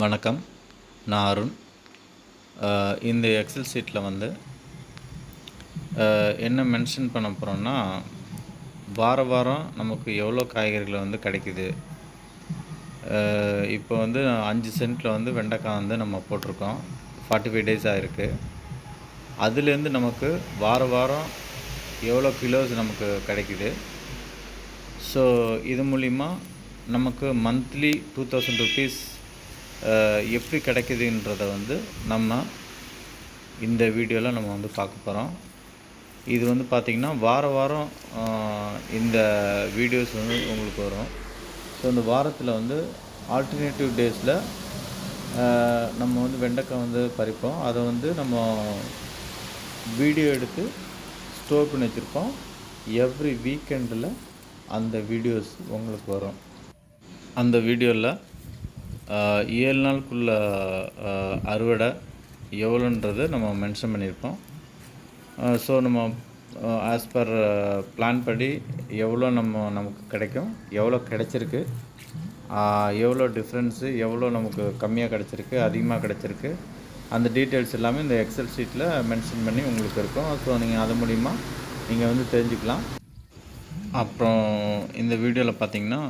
வணக்கம். நான் அருண். இந்த எக்ஸல் ஷீட்டில் வந்து என்ன மென்ஷன் பண்ண போகிறோம்னா வார வாரம் நமக்கு எவ்வளோ காய்கறிகள் வந்து கிடைக்குது? இப்போ வந்து அஞ்சு சென்ட்டில் வந்து வெண்டைக்காய் வந்து நம்ம போட்டிருக்கோம். ஃபார்ட்டி ஃபைவ் டேஸ் ஆகிருக்கு அதுலேருந்து நமக்கு வார வாரம் எவ்வளோ கிலோஸ் நமக்கு கிடைக்குது? ஸோ இது மூலிமா நமக்கு மந்த்லி டூ தௌசண்ட் ருபீஸ் எப்படி கிடைக்குதுன்றத வந்து நம்ம இந்த வீடியோவில் நம்ம வந்து பார்க்க போகிறோம் இது வந்து பார்த்திங்கன்னா வார வாரம் இந்த வீடியோஸ் வந்து உங்களுக்கு வரும். ஸோ இந்த வாரத்தில் வந்து ஆல்டர்னேட்டிவ் டேஸில் நம்ம வந்து வெண்டைக்காய் வந்து பறிப்போம். அதை வந்து நம்ம வீடியோ எடுத்து ஸ்டோர் பண்ணி வச்சுருப்போம். எவ்ரி வீக்கெண்டில் அந்த வீடியோஸ் உங்களுக்கு வரும். அந்த வீடியோவில் ஏழு நாளுக்குள்ள அறுவடை எவ்வளோன்றதை நம்ம மென்ஷன் பண்ணியிருப்போம். ஸோ நம்ம ஆஸ் பர் பிளான் படி எவ்வளோ நம்ம நமக்கு கிடைக்கும் எவ்வளோ கிடைச்சிருக்கு எவ்வளோ டிஃப்ரென்ஸு எவ்வளோ நமக்கு கம்மியாக கிடச்சிருக்கு அதிகமாக கிடச்சிருக்கு அந்த டீட்டெயில்ஸ் எல்லாமே இந்த எக்ஸல் ஷீட்டில் மென்ஷன் பண்ணி உங்களுக்கு இருக்கும். ஸோ நீங்கள் அது மூலிமா நீங்கள் வந்து தெரிஞ்சுக்கலாம். அப்புறம் இந்த வீடியோவில் பார்த்தீங்கன்னா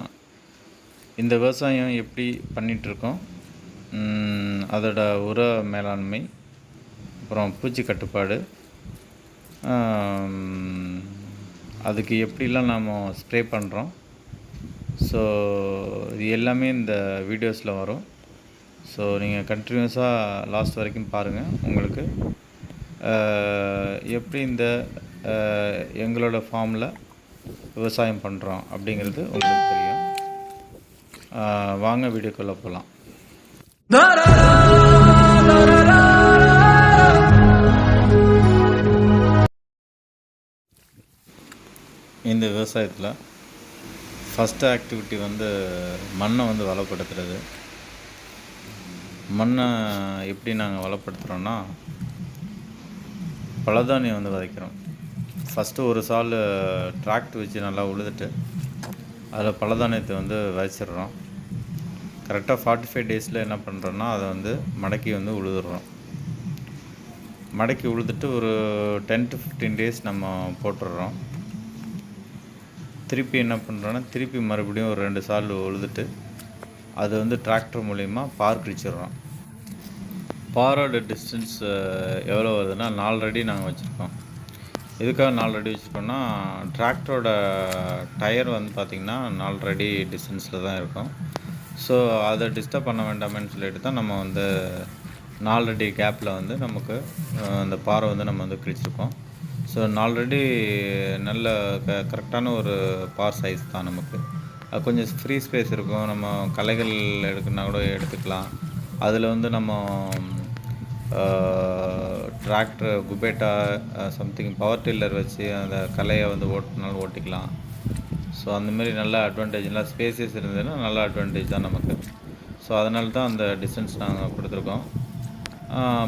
இந்த விவசாயம் எப்படி பண்ணிகிட்ருக்கோம் அதோட உர மேலாண்மை அப்புறம் பூச்சி கட்டுப்பாடு அதுக்கு எப்படிலாம் நாம் ஸ்ப்ரே பண்ணுறோம் ஸோ இது எல்லாமே இந்த வீடியோஸில் வரும். ஸோ நீங்கள் கண்டினியூஸாக லாஸ்ட் வரைக்கும் பாருங்கள் உங்களுக்கு எப்படி இந்த எங்களோட ஃபார்மில் விவசாயம் பண்ணுறோம் அப்படிங்கிறது உங்களுக்கு தெரியும். வாங்க வீடியோக்குள்ளே போகலாம் இந்த விவசாயத்தில் ஃபஸ்ட்டு ஆக்டிவிட்டி வந்து மண்ணை வந்து வளப்படுத்துறது. மண்ணை எப்படி நாங்கள் வளப்படுத்துகிறோன்னா பழதானியம் வந்து விதைக்கிறோம். ஃபஸ்ட்டு ஒரு சால் டிராக்ட் வச்சு நல்லா உழுதுட்டு அதில் பழதானியத்தை வந்து விதைச்சிடுறோம். கரெக்டாக ஃபார்ட்டி ஃபைவ் டேஸில் என்ன பண்ணுறோன்னா அதை வந்து மடக்கி வந்து உழுதுடுறோம் மடக்கி உழுதுட்டு ஒரு டென் டு ஃபிஃப்டீன் டேஸ் நம்ம போட்டுடுறோம் திருப்பி என்ன பண்ணுறோன்னா திருப்பி மறுபடியும் ஒரு ரெண்டு சால் உழுதுட்டு அது வந்து டிராக்டர் மூலிமா பார் கிழிச்சிடுறோம் பாரோட டிஸ்டன்ஸ் எவ்வளோ வருதுன்னா நாலு அடி நாங்கள் வச்சுருக்கோம். எதுக்காக நாலு அடி வச்சுருக்கோம்னா டிராக்டரோட டயர் வந்து பார்த்திங்கன்னா நாலு அடி டிஸ்டன்ஸில் தான் இருக்கும். ஸோ அதை டிஸ்டர்ப் பண்ண வேண்டாமேன்னு சொல்லிட்டு தான் நம்ம வந்து நாலடி கேப்பில் வந்து நமக்கு அந்த பாறை வந்து நம்ம வந்து கிழிச்சிருக்கோம். ஸோ நாலு நல்ல க கரெக்டான ஒரு பார் சைஸ் தான் நமக்கு. அது கொஞ்சம் ஃப்ரீ ஸ்பேஸ் இருக்கும். நம்ம களைகள் எடுக்கணுன்னா கூட எடுத்துக்கலாம். அதில் வந்து நம்ம tractor Kubota something power tiller வச்சு அந்த கலையை வந்து ஓட்டினாலும் ஓட்டிக்கலாம். ஸோ அந்தமாரி நல்ல அட்வான்டேஜ்லாம் ஸ்பேசஸ் இருந்ததுன்னா நல்ல அட்வான்டேஜ் தான் நமக்கு. ஸோ அதனால தான் அந்த டிஸ்டன்ஸ் நாங்கள் கொடுத்துருக்கோம்.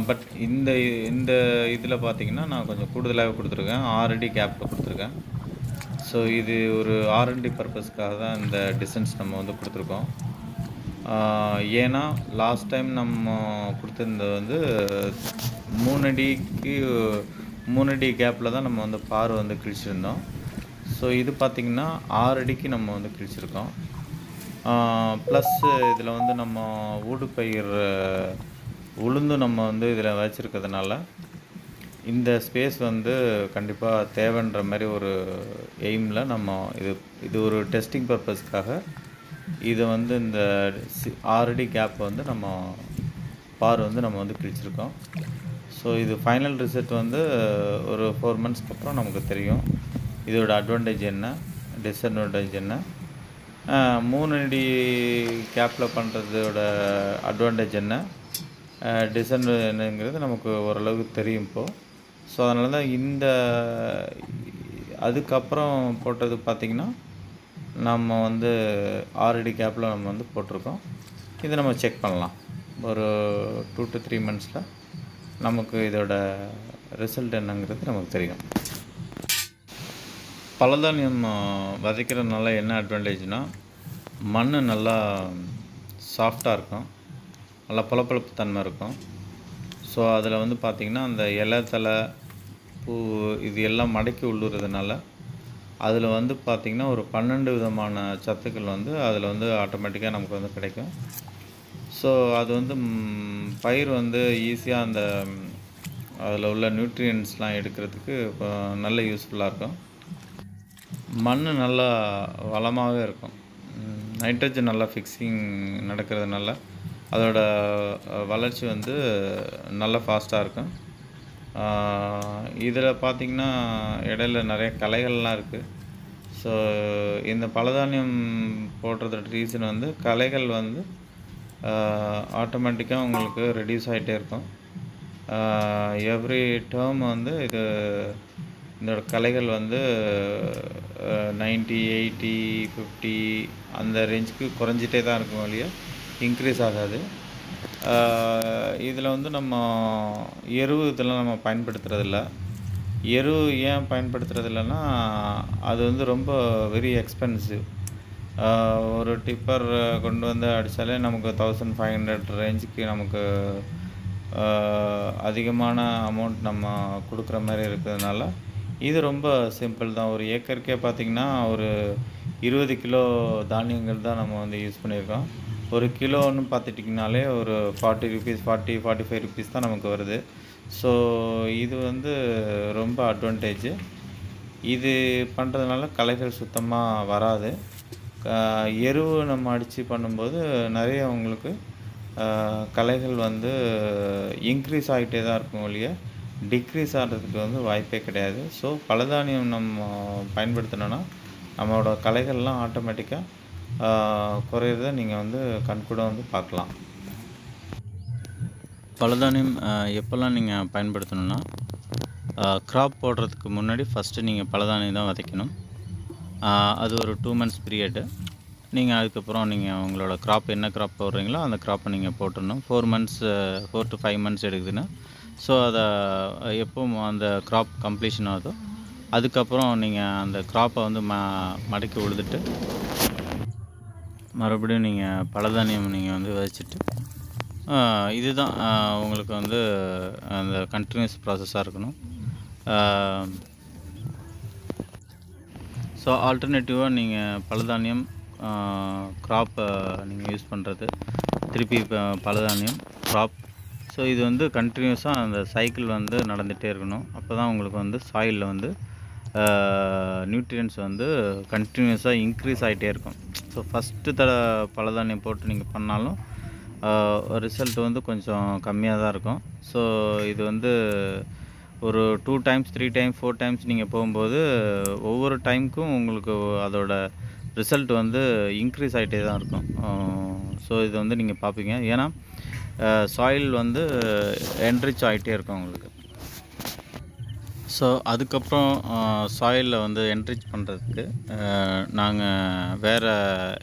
பட் இந்த இந்த இதில் பார்த்தீங்கன்னா நான் கொஞ்சம் கூடுதலாகவே கொடுத்துருக்கேன். ஆறடி கேப்பில் கொடுத்துருக்கேன். ஸோ இது ஒரு ஆர்என்டி பர்பஸ்க்காக தான் இந்த டிஸ்டன்ஸ் நம்ம வந்து கொடுத்துருக்கோம். ஏன்னா லாஸ்ட் டைம் நம்ம கொடுத்துருந்தது வந்து மூணு அடிக்கு மூணு அடி கேப்பில் தான் நம்ம வந்து பார் வந்து கிழிச்சிருந்தோம். ஸோ இது பார்த்திங்கன்னா ஆறு அடிக்கு நம்ம வந்து கிழிச்சிருக்கோம் ப்ளஸ் இதில் வந்து நம்ம ஊடு பயிர் உளுந்து நம்ம வந்து இதில் வச்சுருக்கிறதுனால இந்த ஸ்பேஸ் வந்து கண்டிப்பாக தேவைன்ற மாதிரி ஒரு எய்மில் நம்ம இது இது ஒரு டெஸ்டிங் பர்பஸ்க்காக இதை வந்து இந்த சி- கேப் வந்து நம்ம பார் வந்து நம்ம வந்து கிழிச்சிருக்கோம் ஸோ இது ஃபைனல் ரிசல்ட் வந்து ஒரு ஃபோர் மந்த்ஸ்க்கு அப்புறம் நமக்கு தெரியும். இதோட அட்வான்டேஜ் என்ன? டிஸ்அட்வான்டேஜ் என்ன? மூணு அடி கேப்பில் பண்ணுறதோட அட்வான்டேஜ் என்ன? டிஸ்அட்வான்டேஜ் என்னங்கிறது நமக்கு ஓரளவுக்கு தெரியும் இப்போது ஸோ அதனால தான் இந்த அதுக்கப்புறம் போட்டது பார்த்திங்கன்னா நம்ம வந்து ஆறடி கேப்பில் நம்ம வந்து போட்டிருக்கோம். இதை நம்ம செக் பண்ணலாம். ஒரு டூ டு த்ரீ மந்த்ஸில் நமக்கு இதோட ரிசல்ட் என்னங்கிறது நமக்கு தெரியும். பலதானியம் விதைக்கிறதுனால என்ன அட்வான்டேஜ்னால் மண் நல்லா சாஃப்டாக இருக்கும். நல்லா பளபளப்பு தன்மை இருக்கும். ஸோ அதில் வந்து பார்த்திங்கன்னா அந்த இலை தலை பூ இது எல்லாம் மடக்கி உள்ளுறதுனால அதில் வந்து பார்த்திங்கன்னா ஒரு பன்னெண்டு விதமான சத்துக்கள் வந்து அதில் வந்து ஆட்டோமேட்டிக்காக நமக்கு வந்து கிடைக்கும். ஸோ அது வந்து பயிர் வந்து ஈஸியாக அந்த அதில் உள்ள நியூட்ரியன்ஸ்லாம் எடுக்கிறதுக்கு இப்போ நல்ல யூஸ்ஃபுல்லாக இருக்கும். மண் நல்லா வளமாகவே இருக்கும். நைட்ரஜன் நல்லா ஃபிக்ஸிங் நடக்கிறதுனால அதோட வளர்ச்சி வந்து நல்லா ஃபாஸ்ட்டாக இருக்கும். இதில் பார்த்திங்கன்னா இடையில நிறைய கலைகள்லாம் இருக்குது ஸோ இந்த பலதானியம் போடுறதோட ரீசன் வந்து கலைகள் வந்து ஆட்டோமேட்டிக்காக உங்களுக்கு ரெடியூஸ் ஆகிட்டே இருக்கும். எவ்ரி டேர்ம் வந்து இது இதோட கலைகள் வந்து நைன்ட்டி எயிட்டி ஃபிஃப்டி அந்த ரேஞ்சுக்கு குறைஞ்சிட்டே தான் இருக்கும் வழிய இன்க்ரீஸ் ஆகாது. இதில் வந்து நம்ம எரு இதெல்லாம் நம்ம பயன்படுத்துறதில்ல. எரு ஏன் பயன்படுத்துறது இல்லைன்னா அது வந்து ரொம்ப வெரி எக்ஸ்பென்சிவ் ஒரு டிப்பர் கொண்டு வந்து அடித்தாலே நமக்கு தௌசண்ட் ஃபைவ் ஹண்ட்ரட் ரேஞ்சுக்கு நமக்கு அதிகமான அமௌண்ட் நம்ம கொடுக்குற மாதிரி இருக்கிறதுனால இது ரொம்ப சிம்பிள் தான். ஒரு ஏக்கருக்கே பார்த்திங்கன்னா ஒரு இருபது கிலோ தானியங்கள் தான் நம்ம வந்து யூஸ் பண்ணியிருக்கோம். ஒரு கிலோன்னு பார்த்துட்டிங்கனாலே ஒரு forty rupees forty forty five rupees தான் நமக்கு வருது. ஸோ இது வந்து ரொம்ப அட்வான்டேஜ் இது பண்ணுறதுனால களைகள் சுத்தமாக வராது. எருவு நம்ம அடித்து பண்ணும்போது நிறைய உங்களுக்கு களைகள் வந்து இன்க்ரீஸ் ஆகிட்டே தான் இருக்கும் ஒழிய டிக்ரீஸ் ஆகிறதுக்கு வந்து வாய்ப்பே கிடையாது. ஸோ பலதானியம் நம்ம பயன்படுத்தினோன்னா நம்மளோட கலைகள்லாம் ஆட்டோமேட்டிக்காக குறையிறத நீங்கள் வந்து கண்கூட வந்து பார்க்கலாம். பலதானியம் எப்போல்லாம் நீங்கள் பயன்படுத்தணும்னா க்ராப் போடுறதுக்கு முன்னாடி ஃபஸ்ட்டு நீங்கள் பலதானியம் தான் விதைக்கணும். அது ஒரு டூ மந்த்ஸ் பீரியடு நீங்கள் அதுக்கப்புறம் நீங்கள் உங்களோட க்ராப் என்ன க்ராப் போடுறீங்களோ அந்த க்ராப்பை நீங்கள் போட்டுடணும். Four months four to five months எடுக்குதுன்னா so அதை எப்போ அந்த க்ராப் கம்ப்ளீஷன் ஆகுதோ அதுக்கப்புறம் நீங்கள் அந்த க்ராப்பை வந்து ம மடக்கி உழுதுட்டு மறுபடியும் நீங்கள் பலதானியம் நீங்கள் வந்து விதைச்சிட்டு இதுதான் உங்களுக்கு வந்து அந்த கண்டினியூஸ் ப்ராசஸாக இருக்கணும். ஸோ ஆல்டர்னேட்டிவாக நீங்கள் பலதானியம் க்ராப்பை நீங்கள் யூஸ் பண்ணுறது திருப்பி இப்போ பலதானியம் க்ராப் ஸோ இது வந்து கண்டினியூஸாக அந்த சைக்கிள் வந்து நடந்துகிட்டே இருக்கணும். அப்போ தான் உங்களுக்கு வந்து சாயிலில் வந்து நியூட்ரியன்ஸ் வந்து கண்டினியூஸாக இன்க்ரீஸ் ஆகிட்டே இருக்கும். ஸோ ஃபஸ்ட்டு தட பலதானியம் போட்டு நீங்கள் பண்ணாலும் ரிசல்ட் வந்து கொஞ்சம் கம்மியாக தான் இருக்கும். ஸோ இது வந்து ஒரு two times three times four times நீங்கள் போகும்போது ஒவ்வொரு டைமுக்கும் உங்களுக்கு அதோட ரிசல்ட் வந்து இன்க்ரீஸ் ஆகிட்டே தான் இருக்கும். ஸோ இது வந்து நீங்கள் பார்ப்பீங்க. ஏன்னா சாயில் வந்து என்ரிச் ஆகிட்டே இருக்கும் உங்களுக்கு ஸோ அதுக்கப்புறம் சாயிலில் வந்து என்ரிச் பண்ணுறதுக்கு நாங்கள் வேறு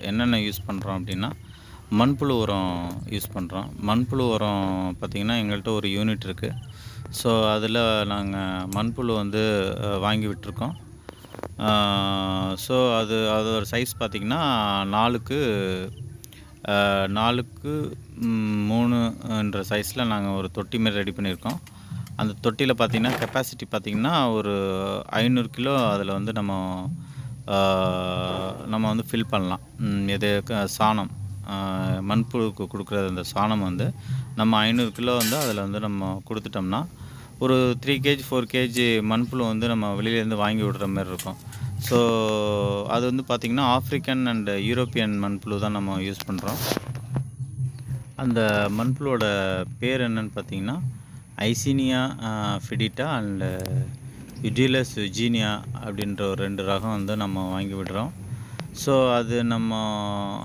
என்னென்ன யூஸ் பண்ணுறோம் அப்படின்னா மண்புழு உரம் யூஸ் பண்ணுறோம் மண்புழு உரம் பார்த்திங்கன்னா எங்கள்கிட்ட ஒரு யூனிட் இருக்குது ஸோ அதில் நாங்கள் மண்புழு வந்து வாங்கி விட்டுருக்கோம். ஸோ அது அதோட சைஸ் பார்த்திங்கன்னா நாலுக்கு நாலுக்கு மூணுன்ற சைஸில் நாங்கள் ஒரு தொட்டி மாரி ரெடி பண்ணியிருக்கோம். அந்த தொட்டியில் பார்த்திங்கன்னா கெப்பாசிட்டி பார்த்திங்கன்னா ஒரு ஐநூறு கிலோ அதில் வந்து நம்ம நம்ம வந்து ஃபில் பண்ணலாம். எது சாணம் மண்புழுக்கு கொடுக்குற அந்த சாணம் வந்து நம்ம ஐநூறு கிலோ வந்து அதில் வந்து நம்ம கொடுத்துட்டோம்னா ஒரு த்ரீ கேஜி ஃபோர் கேஜி மண்புழு வந்து நம்ம வெளியிலேருந்து வாங்கி விடுற மாதிரி இருக்கும். ஸோ அது வந்து பார்த்திங்கன்னா ஆஃப்ரிக்கன் அண்ட் யூரோப்பியன் மண்புழு தான் நம்ம யூஸ் பண்ணுறோம் அந்த மண்புழுவோட பேர் என்னன்னு பார்த்தீங்கன்னா ஐசீனியா ஃபிடிட்டா அண்டு யுடிலஸ் யுஜீனியா அப்படின்ற ஒரு ரெண்டு ரகம் வந்து நம்ம வாங்கி விடுறோம். ஸோ அது நம்ம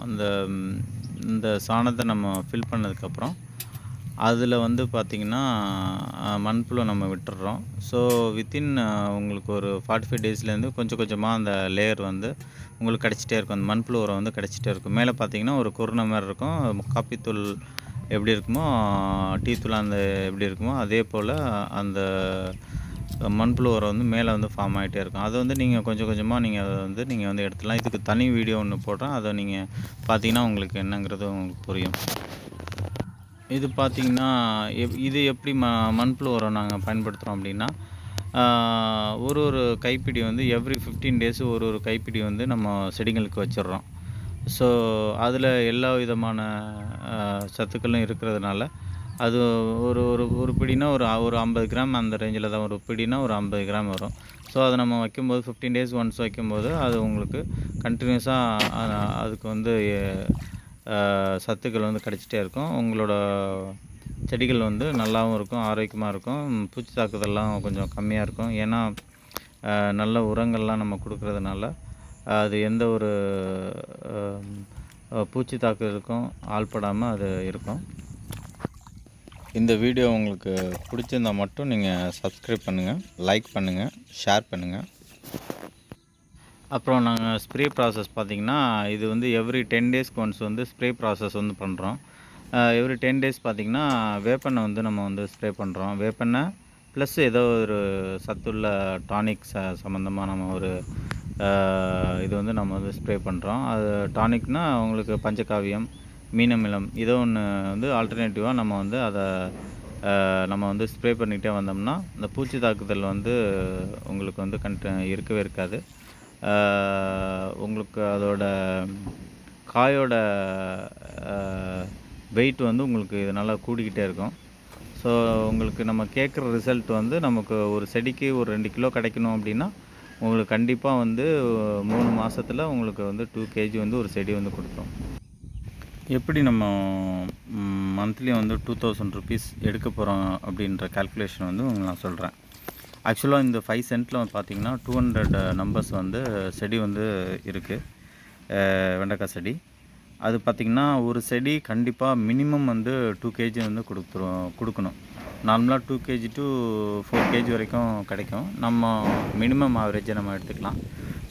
அந்த இந்த சாணத்தை நம்ம ஃபில் பண்ணதுக்கப்புறம் அதில் வந்து பார்த்திங்கன்னா மண்புழு நம்ம விட்டுடுறோம் ஸோ வித்தின் உங்களுக்கு ஒரு ஃபார்ட்டி ஃபைவ் டேஸ்லேருந்து கொஞ்சம் கொஞ்சமாக அந்த லேயர் வந்து உங்களுக்கு கிடச்சிட்டே இருக்கும். அந்த மண்புழு உரம் வந்து கிடச்சிட்டே இருக்கும். மேலே பார்த்தீங்கன்னா ஒரு குருணை மாதிரி இருக்கும். காப்பித்தூள் எப்படி இருக்குமோ டீ தூள் அந்த எப்படி இருக்குமோ அதே போல் அந்த மண்புழு உரம் வந்து மேலே வந்து ஃபார்ம் ஆகிட்டே இருக்கும். அதை வந்து நீங்கள் கொஞ்சம் கொஞ்சமாக நீங்கள் அதை வந்து நீங்கள் வந்து எடுத்துடலாம் இதுக்கு தனி வீடியோ ஒன்று போடுறேன். அதை நீங்கள் பார்த்தீங்கன்னா உங்களுக்கு என்னங்கிறது உங்களுக்கு புரியும். இது பார்த்திங்கன்னா எப் இது எப்படி ம மண்புழு உரம் நாங்கள் பயன்படுத்துகிறோம் அப்படின்னா ஒரு ஒரு கைப்பிடி வந்து எவ்ரி ஃபிஃப்டீன் டேஸு ஒரு ஒரு கைப்பிடி வந்து நம்ம செடிங்களுக்கு வச்சிடுறோம். ஸோ அதில் எல்லா விதமான சத்துக்களும் இருக்கிறதுனால அது ஒரு ஒரு ஒரு பிடினா ஒரு ஒரு ஐம்பது கிராம் அந்த ரேஞ்சில் தான் ஒரு பிடினா ஒரு ஐம்பது கிராம் வரும். ஸோ அதை நம்ம வைக்கும்போது ஃபிஃப்டீன் டேஸ் ஒன்ஸ் வைக்கும்போது அது உங்களுக்கு கண்டினியூஸாக அதுக்கு வந்து சத்துக்கள் வந்து கிடச்சிட்டே இருக்கும். உங்களோட செடிகள் வந்து நல்லாவும் இருக்கும் ஆரோக்கியமாக இருக்கும். பூச்சி தாக்குதல்லாம் கொஞ்சம் கம்மியாக இருக்கும். ஏன்னா நல்ல உரங்கள்லாம் நம்ம கொடுக்கறதுனால அது எந்த ஒரு பூச்சி தாக்குதலுக்கும் ஆள்படாமல் அது இருக்கும். இந்த வீடியோ உங்களுக்கு பிடிச்சிருந்தா மட்டும் நீங்கள் சப்ஸ்கிரைப் பண்ணுங்கள் லைக் பண்ணுங்கள் ஷேர் பண்ணுங்கள் அப்புறம் நாங்கள் ஸ்ப்ரே ப்ராசஸ் பார்த்திங்கன்னா இது வந்து எவ்ரி டென் டேஸ்க்கு ஒன்ஸ் வந்து ஸ்ப்ரே ப்ராசஸ் வந்து பண்ணுறோம் எவ்ரி டென் டேஸ் பார்த்திங்கன்னா வேப்பெண்ணெய் வந்து நம்ம வந்து ஸ்ப்ரே பண்ணுறோம் வேப்பெண்ணெய் ப்ளஸ் ஏதோ ஒரு சத்துள்ள டானிக் ச சம்மந்தமாக நம்ம ஒரு இது வந்து நம்ம வந்து ஸ்ப்ரே பண்ணுறோம் அது டானிக்னா உங்களுக்கு பஞ்சகாவியம் மீனமிலம் இதோ ஒன்று வந்து ஆல்டர்னேட்டிவாக நம்ம வந்து அதை நம்ம வந்து ஸ்ப்ரே பண்ணிக்கிட்டே வந்தோம்னா இந்த பூச்சி தாக்குதல் வந்து உங்களுக்கு வந்து கண்ட இருக்கவே இருக்காது. உங்களுக்கு அதோட காயோட வெயிட் வந்து உங்களுக்கு இதனால் கூடிக்கிட்டே இருக்கும். ஸோ உங்களுக்கு நம்ம கேட்குற ரிசல்ட் வந்து நமக்கு ஒரு செடிக்கு ஒரு ரெண்டு கிலோ கிடைக்கணும் அப்படின்னா உங்களுக்கு கண்டிப்பாக வந்து மூணு மாதத்தில் உங்களுக்கு வந்து டூ கேஜி வந்து ஒரு செடி வந்து கொடுத்தோம். எப்படி நம்ம மந்த்லி வந்து டூ தௌசண்ட் ருபீஸ் எடுக்க போகிறோம் அப்படின்ற கால்குலேஷன் வந்து உங்களுக்கு நான் சொல்கிறேன் ஆக்சுவலாக இந்த ஃபைவ் சென்ட்டில் பார்த்தீங்கன்னா டூ ஹண்ட்ரட் நம்பர்ஸ் வந்து செடி வந்து இருக்குது uh, வெண்டைக்காய் செடி. அது பார்த்திங்கன்னா ஒரு செடி கண்டிப்பாக மினிமம் வந்து டூ கேஜி வந்து கொடுத்துரும் கொடுக்கணும். நார்மலாக two kg to four kg வரைக்கும் கிடைக்கும். நம்ம மினிமம் ஆவரேஜை நம்ம எடுத்துக்கலாம்.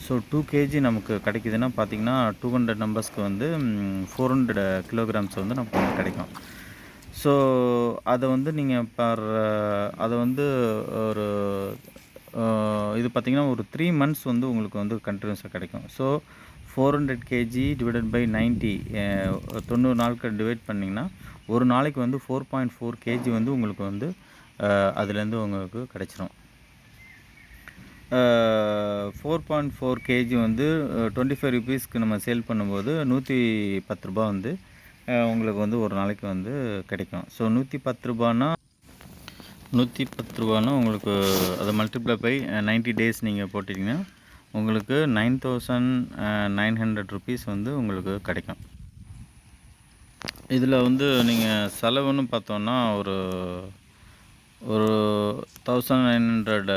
ஸோ டூ கேஜி நமக்கு கிடைக்குதுன்னா பார்த்திங்கன்னா டூ ஹண்ட்ரட் நம்பர்ஸ்க்கு வந்து ஃபோர் ஹண்ட்ரட் கிலோகிராம்ஸ் வந்து நமக்கு வந்து கிடைக்கும். ஸோ அதை வந்து நீங்கள் பர் அதை வந்து ஒரு இது பார்த்திங்கன்னா ஒரு த்ரீ மந்த்ஸ் வந்து உங்களுக்கு வந்து கண்டினியூஸாக கிடைக்கும். So four hundred kg divided by ninety தொண்ணூறு நாட்கள் டிவைட் பண்ணிங்கன்னா ஒரு நாளைக்கு வந்து ஃபோர் பாயிண்ட் ஃபோர் கேஜி வந்து உங்களுக்கு வந்து அதுலேருந்து உங்களுக்கு கிடச்சிரும். ஃபோர் பாயிண்ட் ஃபோர் கேஜி வந்து டுவெண்ட்டி ஃபைவ் ருபீஸ்க்கு நம்ம சேல் பண்ணும்போது நூற்றி பத்து ரூபா வந்து உங்களுக்கு வந்து ஒரு நாளைக்கு வந்து கிடைக்கும். ஸோ நூற்றி பத்து ரூபான்னா நூற்றி பத்து ரூபான்னா உங்களுக்கு அதை மல்டிப்ளை பை நைன்ட்டி டேஸ் நீங்கள் போட்டிங்கன்னா உங்களுக்கு nine thousand nine hundred rupees வந்து உங்களுக்கு கிடைக்கும். இதில் வந்து நீங்கள் செலவுன்னு பார்த்தோன்னா ஒரு ஒரு தௌசண்ட் நைன் ஹண்ட்ரட்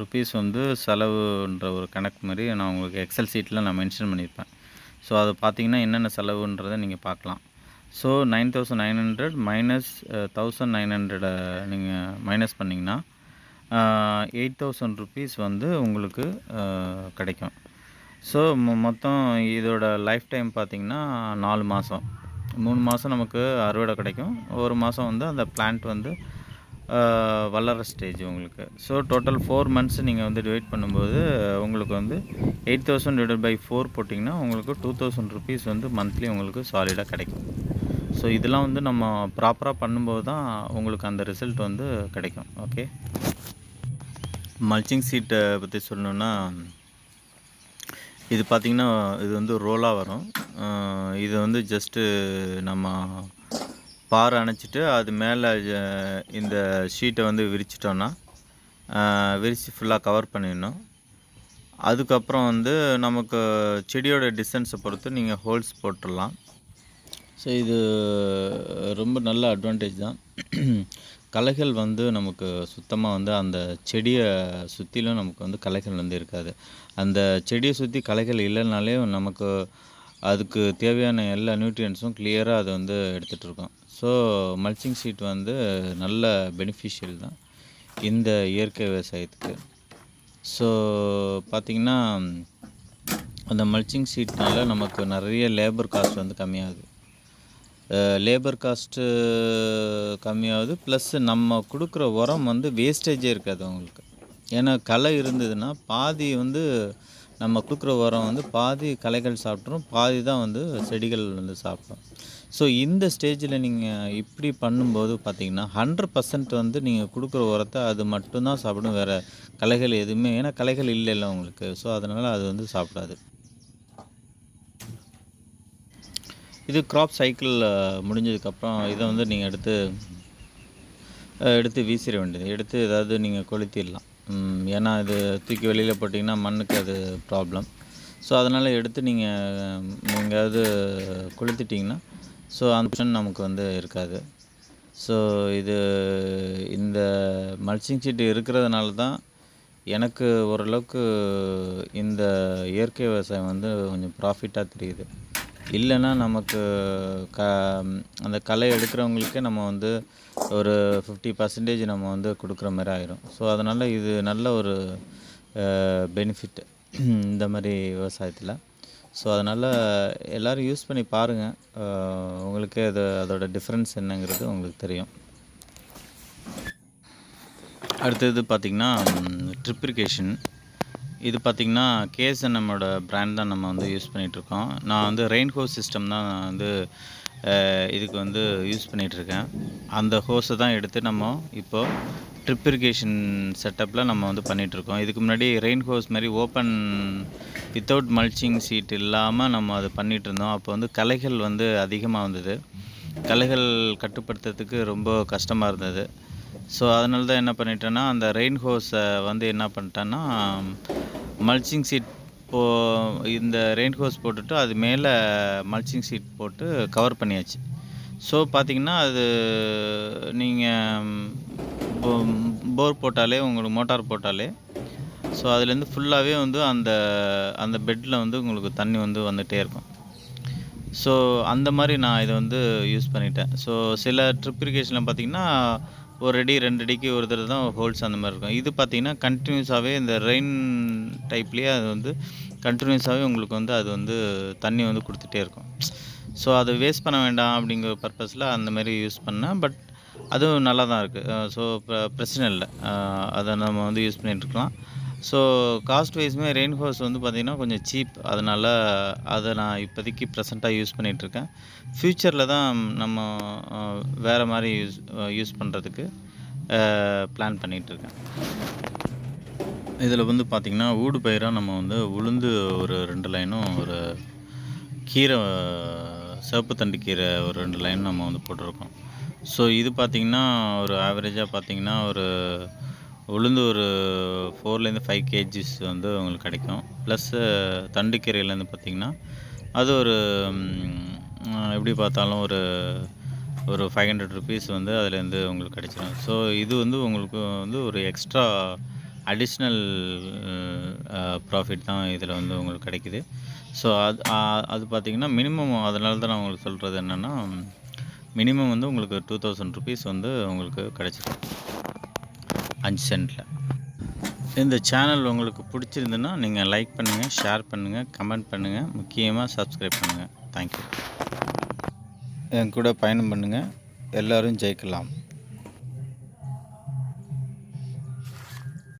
ருபீஸ் வந்து செலவுன்ற ஒரு கணக்கு மாதிரி நான் உங்களுக்கு எக்ஸல் சீட்டில் நான் மென்ஷன் பண்ணியிருப்பேன். ஸோ அதை பார்த்தீங்கன்னா என்னென்ன செலவுன்றதை நீங்கள் பார்க்கலாம் so nine thousand nine hundred minus thousand nine ஹண்ட்ரடை நீங்கள் மைனஸ் பண்ணிங்கன்னா எயிட் தௌசண்ட் ருபீஸ் வந்து உங்களுக்கு uh, கிடைக்கும். ஸோ மொத்தம் இதோட லைஃப் டைம் பார்த்திங்கன்னா நாலு மாதம் மூணு மாதம் நமக்கு அறுவடை கிடைக்கும். ஒரு மாதம் வந்து அந்த பிளான்ட் வந்து வளர ஸ்டேஜ் உங்களுக்கு. ஸோ டோட்டல் ஃபோர் மந்த்ஸ் நீங்கள் வந்து டிவைட் பண்ணும்போது உங்களுக்கு வந்து eight thousand divide by four போட்டிங்கன்னா உங்களுக்கு டூ தௌசண்ட் ருபீஸ் வந்து மந்த்லி உங்களுக்கு சாலிடாக கிடைக்கும். ஸோ இதெல்லாம் வந்து நம்ம ப்ராப்பராக பண்ணும்போது தான் உங்களுக்கு அந்த ரிசல்ட் வந்து கிடைக்கும். ஓகே மல்ச்சிங் சீட்டை பற்றி சொல்லணுன்னா இது பார்த்திங்கன்னா இது வந்து ரோலாக வரும். இது வந்து ஜஸ்ட்டு நம்ம பாறை அணைச்சிட்டு அது மேலே இந்த ஷீட்டை வந்து விரிச்சிட்டோன்னா விரித்து ஃபுல்லாக கவர் பண்ணிடணும். அதுக்கப்புறம் வந்து நமக்கு செடியோட டிஸ்டன்ஸை பொறுத்து நீங்கள் ஹோல்ஸ் போட்டுடலாம். ஸோ இது ரொம்ப நல்ல அட்வான்டேஜ் தான். களைகள் வந்து நமக்கு சுத்தமாக வந்து அந்த செடியை சுற்றிலும் நமக்கு வந்து களைகள் வந்து இருக்காது. அந்த செடியை சுற்றி களைகள் இல்லைனாலே நமக்கு அதுக்கு தேவையான எல்லா நியூட்ரியன்ஸும் கிளியராக அது வந்து எடுத்துகிட்ருக்கோம் ஸோ மல்ச்சிங் சீட் வந்து நல்ல பெனிஃபிஷியல் தான் இந்த இயற்கை விவசாயத்துக்கு. ஸோ பார்த்திங்கன்னா அந்த மல்ச்சிங் சீட்னால நமக்கு நிறைய லேபர் காஸ்ட் வந்து கம்மியாகுது. லேபர் காஸ்ட்டு கம்மியாகுது. ப்ளஸ் நம்ம கொடுக்குற உரம் வந்து வேஸ்டேஜே இருக்காது அவங்களுக்கு. ஏன்னா களை இருந்ததுன்னா பாதி வந்து நம்ம கொடுக்குற உரம் வந்து பாதி களைகள் சாப்பிட்ரும் பாதி தான் வந்து செடிகள் வந்து சாப்பிடும். ஸோ இந்த ஸ்டேஜில் நீங்கள் இப்படி பண்ணும்போது பார்த்தீங்கன்னா ஹண்ட்ரட் பர்சன்ட் வந்து நீங்கள் கொடுக்குற உரத்தை அது மட்டும்தான் சாப்பிடும் வேறு களைகள் எதுவுமே ஏன்னா களைகள் இல்லைல்ல உங்களுக்கு. ஸோ அதனால் அது வந்து சாப்பிடாது. இது க்ராப் சைக்கிள் முடிஞ்சதுக்கப்புறம் இதை வந்து நீங்கள் எடுத்து எடுத்து வீசிட வேண்டியது. எடுத்து ஏதாவது நீங்கள் கொளுத்திடலாம். ஏன்னா இது தூக்கி வெளியில் போட்டிங்கன்னா மண்ணுக்கு அது ப்ராப்ளம் ஸோ அதனால் எடுத்து நீங்கள் எங்கேயாவது கொளுத்திட்டிங்கன்னா ஸோ அந்த ஆப்ஷன் நமக்கு வந்து இருக்காது. ஸோ இது இந்த மல்ச்சிங் சீட்டு இருக்கிறதுனால தான் எனக்கு ஓரளவுக்கு இந்த இயற்கை விவசாயம் வந்து கொஞ்சம் ப்ராஃபிட்டாக தெரியுது. இல்லைன்னா நமக்கு க அந்த களை எடுக்கிறவங்களுக்கே நம்ம வந்து ஒரு ஃபிஃப்டி பர்சன்டேஜ் நம்ம வந்து கொடுக்குற மாதிரி ஆயிரும். ஸோ அதனால் இது நல்ல ஒரு பெனிஃபிட் இந்த மாதிரி விவசாயத்தில். ஸோ அதனால் எல்லோரும் யூஸ் பண்ணி பாருங்கள் உங்களுக்கே அது அதோட டிஃப்ரென்ஸ் என்னங்கிறது உங்களுக்கு தெரியும். அடுத்தது பார்த்திங்கன்னா ட்ரிப்ரிகேஷன் இது பார்த்திங்கன்னா கேஎஸ்என்எம்மோட பிராண்ட் தான் நம்ம வந்து யூஸ் பண்ணிகிட்ருக்கோம் நான் வந்து ரெயின் ஹோஸ் சிஸ்டம் தான் நான் வந்து இதுக்கு வந்து யூஸ் பண்ணிகிட்ருக்கேன் அந்த ஹோஸை தான் எடுத்து நம்ம இப்போது ட்ரிப் இரிகேஷன் செட்டப்பில் நம்ம வந்து பண்ணிகிட்ருக்கோம் இதுக்கு முன்னாடி ரெயின் ஹோஸ் மாதிரி ஓப்பன் வித்தவுட் மல்ச்சிங் சீட் இல்லாமல் நம்ம அதை பண்ணிகிட்டு இருந்தோம் அப்போ வந்து கலைகள் வந்து அதிகமாக வந்தது. கலைகள் கட்டுப்படுத்துறதுக்கு ரொம்ப கஷ்டமாக இருந்தது. ஸோ அதனால தான் என்ன பண்ணிட்டேன்னா அந்த ரெயின் ஹோஸை வந்து என்ன பண்ணிட்டேன்னா மல்ச்சிங் சீட் போ இந்த ரெயின் ஹோஸ் போட்டுட்டு அது மேலே மல்ச்சிங் சீட் போட்டு கவர் பண்ணியாச்சு. ஸோ பார்த்தீங்கன்னா அது நீங்கள் போர் போட்டாலே உங்களுக்கு மோட்டார் போட்டாலே ஸோ அதுலேருந்து ஃபுல்லாகவே வந்து அந்த அந்த பெட்டில் வந்து உங்களுக்கு தண்ணி வந்து வந்துகிட்டே இருக்கும். ஸோ அந்த மாதிரி நான் இதை வந்து யூஸ் பண்ணிட்டேன். ஸோ சில ட்ரிப் இரிகேஷனில் பார்த்தீங்கன்னா ஒரு அடி ரெண்டு அடிக்கு ஒரு தடவை தான் ஹோல்ஸ் அந்த மாதிரி இருக்கும். இது பார்த்தீங்கன்னா கண்டினியூஸாகவே இந்த ரெயின் டைப்லேயே அது வந்து கண்டினியூஸாகவே உங்களுக்கு வந்து அது வந்து தண்ணி வந்து கொடுத்துட்டே இருக்கும். ஸோ அதை வேஸ்ட் பண்ண வேண்டாம் அப்படிங்கிற பர்பஸில் அந்த மாதிரி யூஸ் பண்ணேன். பட் அதுவும் நல்லா தான் இருக்குது ஸோ uh, பிரச்சனை இல்லை. Uh, அதை நம்ம வந்து யூஸ் பண்ணிகிட்ருக்கலாம் ஸோ காஸ்ட் வைஸ்மே ரெயின்ஃபோர்ஸ் வந்து பார்த்திங்கன்னா கொஞ்சம் சீப் அதனால் அதை நான் இப்போதைக்கு ப்ரெசண்ட்டாக யூஸ் பண்ணிகிட்ருக்கேன் ஃப்யூச்சரில் தான் நம்ம uh, வேறு மாதிரி யூஸ் யூஸ் பண்ணுறதுக்கு பிளான் பண்ணிகிட்ருக்கேன் இதில் வந்து பார்த்திங்கன்னா ஊடு பயிராக நம்ம வந்து உளுந்து ஒரு ரெண்டு லைனும் ஒரு கீரை சிவப்பு தண்டு கீரை ஒரு ரெண்டு லைன் நம்ம வந்து போட்டிருக்கோம். ஸோ இது பார்த்திங்கன்னா ஒரு ஆவரேஜாக பார்த்திங்கன்னா ஒரு உளுந்து ஒரு ஃபோர்லேருந்து ஃபைவ் கேஜிஸ் வந்து உங்களுக்கு கிடைக்கும். ப்ளஸ்ஸு தண்டு கீரையிலேருந்து பார்த்திங்கன்னா அது ஒரு எப்படி பார்த்தாலும் ஒரு ஒரு ஃபைவ் ஹண்ட்ரட் ருபீஸ் வந்து அதுலேருந்து உங்களுக்கு கிடைச்சிடும் ஸோ இது வந்து உங்களுக்கு வந்து ஒரு எக்ஸ்ட்ரா அடிஷ்னல் ப்ராஃபிட் தான் இதில் வந்து உங்களுக்கு கிடைக்குது. ஸோ அது அது பார்த்திங்கன்னா மினிமம் அதனால தான் நான் உங்களுக்கு சொல்கிறது என்னென்னா மினிமம் வந்து உங்களுக்கு டூ தௌசண்ட் ருபீஸ் வந்து உங்களுக்கு கிடச்சிருக்கு அஞ்சு சென்ட்டில் இந்த சேனல் உங்களுக்கு பிடிச்சிருந்துன்னா நீங்கள் லைக் பண்ணுங்கள் ஷேர் பண்ணுங்கள் கமெண்ட் பண்ணுங்கள் முக்கியமாக சப்ஸ்கிரைப் பண்ணுங்கள் தேங்க்யூ என் கூட பயணம் பண்ணுங்கள் எல்லோரும் ஜெயிக்கலாம்.